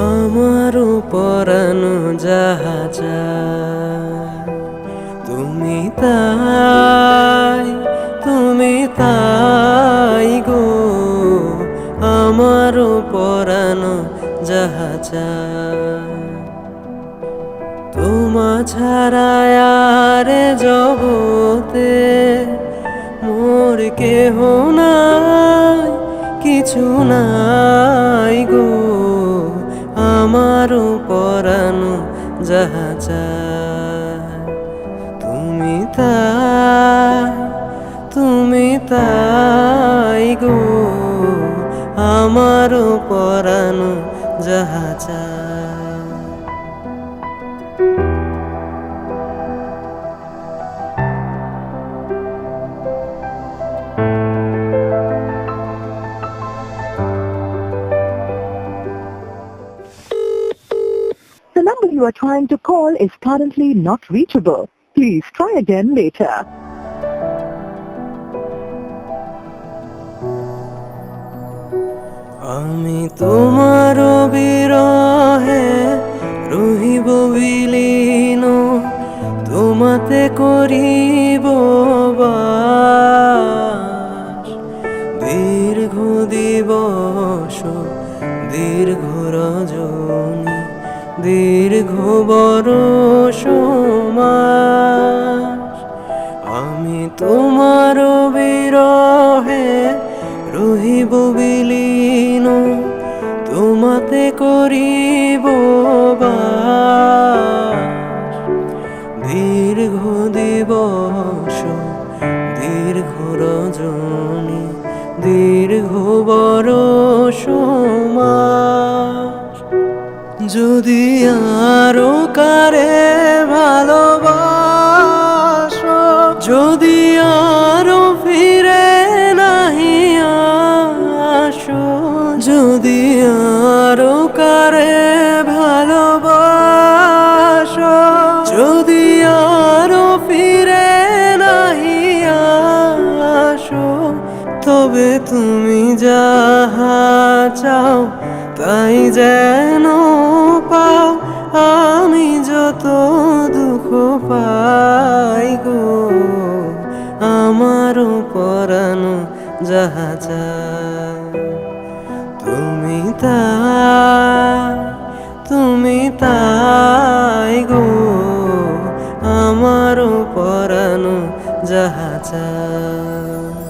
আমারও পরানো জাহাজ তুমি তাই তুমি তাই। তোমা ছাড়া আর জগতে মোর কেহ নাই, কিছু নাই গো। আমারও পরানো জাহাজ তুমি তাই তুমি তাই গো। আমারও পরানো জাহাজ The number you are trying to call is currently not reachable. Please try again later. আমি তোমার তোমাতে করিব দীর্ঘ দিবস দীর্ঘ রজনী দীর্ঘ বরষ। আমি তোমার বিরহে দিবস দীর্ঘ রজনী, দীর্ঘ মাস। যদি আরও কারে ভালোবাসো, যদি আরও ফিরে নাহি আসো, যদি তবে তুমি যাহা চাও তাই যেন পাও। আমি যত দুঃখ পাই গো আমারও পরানো যাহা চায় তুমি তাই তুমি তাই গো আমারও পরানো যাহা চায়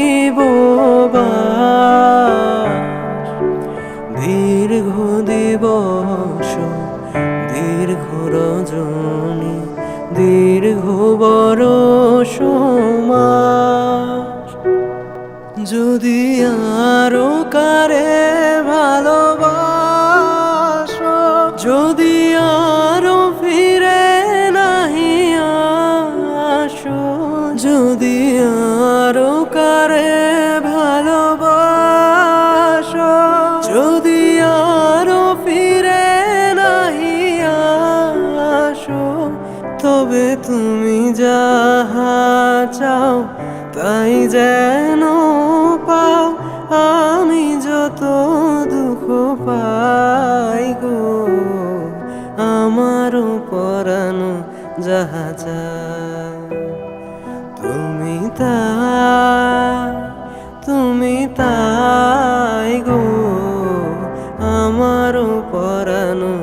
মাস। যদি আরও কারে ভালোবাসো, যদি আরও ফিরে নাহি আসো, যদি আরও কারে ভালোবাসো, যদি তাই যেন পাও আমি যত দুঃখ পাই গো। আমারও পরানো যাহা তুমি তা তুমি তাই গো। আমারও পরানো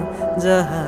যাহা